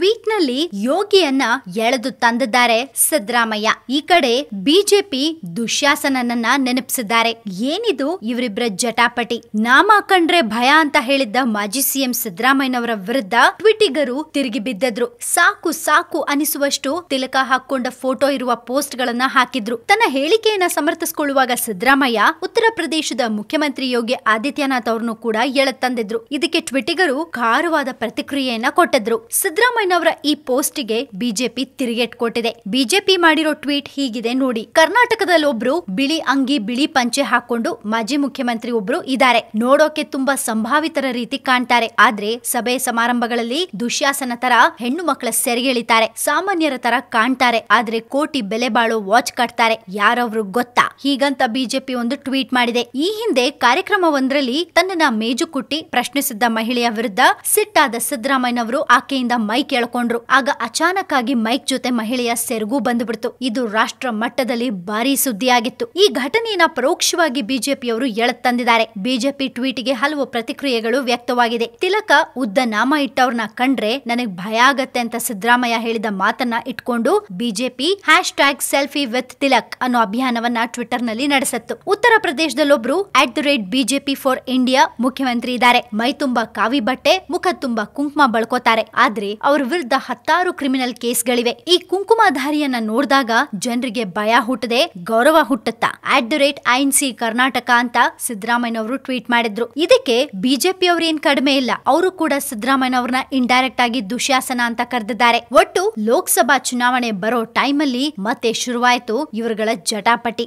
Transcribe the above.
ಟ್ವೀಟ್ನಲ್ಲಿ ಯೋಗಿಯನ್ನ ಎಳೆದು ತಂದಿದ್ದಾರೆ ಸಿದ್ದರಾಮಯ್ಯ. ಈ ಕಡೆ ಬಿಜೆಪಿ ದುಶ್ಯಾಸನನ್ನ ನೆನಪಿಸಿದ್ದಾರೆ. ಏನಿದು ಇವರಿಬ್ಬರ ಜಟಾಪಟಿ? ನಾಮ ಕಂಡ್ರೆ ಭಯ ಅಂತ ಹೇಳಿದ್ದ ಮಾಜಿ ಸಿಎಂ ಸಿದ್ದರಾಮಯ್ಯನವರ ವಿರುದ್ಧ ಟ್ವಿಟಿಗರು ತಿರುಗಿ ಬಿದ್ದಿದ್ರು. ಸಾಕು ಸಾಕು ಅನಿಸುವಷ್ಟು ತಿಲಕ ಹಾಕೊಂಡ ಫೋಟೋ ಇರುವ ಪೋಸ್ಟ್ ಗಳನ್ನ ಹಾಕಿದ್ರು. ತನ್ನ ಹೇಳಿಕೆಯನ್ನ ಸಮರ್ಥಿಸಿಕೊಳ್ಳುವಾಗ ಸಿದ್ದರಾಮಯ್ಯ ಉತ್ತರ ಪ್ರದೇಶದ ಮುಖ್ಯಮಂತ್ರಿ ಯೋಗಿ ಆದಿತ್ಯನಾಥ್ ಅವರನ್ನು ಕೂಡ ಎಳೆದು ತಂದಿದ್ರು. ಇದಕ್ಕೆ ಟ್ವಿಟಿಗರು ಖಾರವಾದ ಪ್ರತಿಕ್ರಿಯೆಯನ್ನ ಕೊಟ್ಟಿದ್ರು. ಸಿದ್ದರಾಮಯ್ಯನವರ ಈ ಪೋಸ್ಟ್ಗೆ ಬಿಜೆಪಿ ತಿರುಗೇಟ್ ಕೊಟ್ಟಿದೆ. ಬಿಜೆಪಿ ಮಾಡಿರೋ ಟ್ವೀಟ್ ಹೀಗಿದೆ ನೋಡಿ. ಕರ್ನಾಟಕದಲ್ಲಿ ಒಬ್ರು ಬಿಳಿ ಅಂಗಿ, ಬಿಳಿ ಪಂಚೆ ಹಾಕೊಂಡು ಮಾಜಿ ಮುಖ್ಯಮಂತ್ರಿ ಒಬ್ರು ಇದ್ದಾರೆ. ನೋಡೋಕೆ ತುಂಬಾ ಸಂಭಾವಿತರ ರೀತಿ ಕಾಣ್ತಾರೆ. ಆದ್ರೆ ಸಭೆ ಸಮಾರಂಭಗಳಲ್ಲಿ ದುಶ್ಯಾಸನ ತರ ಹೆಣ್ಣು ಮಕ್ಕಳ ಸೆರೆಗೆಳಿತಾರೆ ಸಾಮಾನ್ಯರ ತರ ಕಾಣ್ತಾರೆ. ಆದ್ರೆ ಕೋಟಿ ಬೆಲೆ ಬಾಳೋ ವಾಚ್ ಕಟ್ತಾರೆ. ಯಾರವ್ರು ಗೊತ್ತಾ? ಹೀಗಂತ ಬಿಜೆಪಿ ಒಂದು ಟ್ವೀಟ್ ಮಾಡಿದೆ. ಈ ಹಿಂದೆ ಕಾರ್ಯಕ್ರಮವೊಂದರಲ್ಲಿ ತನ್ನನ್ನ ಮೇಜುಕುಟ್ಟಿ ಪ್ರಶ್ನಿಸಿದ್ದ ಮಹಿಳೆಯ ವಿರುದ್ಧ ಸಿಟ್ಟಾದ ಸಿದ್ದರಾಮಯ್ಯನವರು ಆಕೆಯಿಂದ ಮೈಕ್ ಎಳ್ಕೊಂಡ್ರು ಆಗ ಅಚಾನಕ್ ಆಗಿ ಮೈಕ್ ಜೊತೆ ಮಹಿಳೆಯ ಸೆರಗು ಬಂದ್ಬಿಡ್ತು. ಇದು ರಾಷ್ಟ್ರ ಮಟ್ಟದಲ್ಲಿ ಭಾರಿ ಸುದ್ದಿಯಾಗಿತ್ತು. ಈ ಘಟನೆಯನ್ನ ಪರೋಕ್ಷವಾಗಿ ಬಿಜೆಪಿಯವರು ಎಳೆದ್ ತಂದಿದ್ದಾರೆ. ಬಿಜೆಪಿ ಟ್ವೀಟ್ಗೆ ಹಲವು ಪ್ರತಿಕ್ರಿಯೆಗಳು ವ್ಯಕ್ತವಾಗಿದೆ. ತಿಲಕ ಉದ್ದ ನಾಮ ಇಟ್ಟವ್ರನ್ನ ಕಂಡ್ರೆ ನನಗ್ ಭಯ ಆಗತ್ತೆ ಅಂತ ಸಿದ್ದರಾಮಯ್ಯ ಹೇಳಿದ ಮಾತನ್ನ ಇಟ್ಕೊಂಡು BJP hashtag selfie with Tilak ಅನ್ನೋ ಅಭಿಯಾನವನ್ನ ಟ್ವಿಟರ್ನಲ್ಲಿ ನಡೆಸತ್ತು. ಉತ್ತರ ಪ್ರದೇಶದಲ್ಲೊಬ್ರು at the rate BJP for India ಮುಖ್ಯಮಂತ್ರಿ ಇದ್ದಾರೆ. ಮೈ ತುಂಬಾ ಕಾವಿ ಬಟ್ಟೆ, ಮುಖ ತುಂಬಾ ಕುಂಕುಮ ಬಳ್ಕೋತಾರೆ. ಆದ್ರೆ ಅವ್ರ ವಿರುದ್ಧ ಹತ್ತಾರು ಕ್ರಿಮಿನಲ್ ಕೇಸ್ಗಳಿವೆ. ಈ ಕುಂಕುಮಧಾರಿಯನ್ನ ನೋಡಿದಾಗ ಜನರಿಗೆ ಭಯ ಹುಟ್ಟದೆ ಗೌರವ ಹುಟ್ಟುತ್ತಾ. At the rate INC Karnataka ಅಂತ ಸಿದ್ದರಾಮಯ್ಯ ಅವರು ಟ್ವೀಟ್ ಮಾಡಿದ್ರು. ಇದಕ್ಕೆ ಬಿಜೆಪಿ ಅವರೇನ್ ಕಡಿಮೆ ಇಲ್ಲ. ಅವರು ಕೂಡ ಸಿದ್ದರಾಮಯ್ಯ ಅವ್ರನ್ನ ಇಂಡೈರೆಕ್ಟ್ ಆಗಿ ದುಶ್ಯಾಸನ ಅಂತ ಕರೆದಿದ್ದಾರೆ. ಒಟ್ಟು ಲೋಕಸಭಾ ಚುನಾವಣೆ ಬರೋ ಟೈಮಲ್ಲಿ ಮತ್ತೆ ಶುರುವಾಯ್ತು ಇವರುಗಳ ಜಟಾಪಟಿ.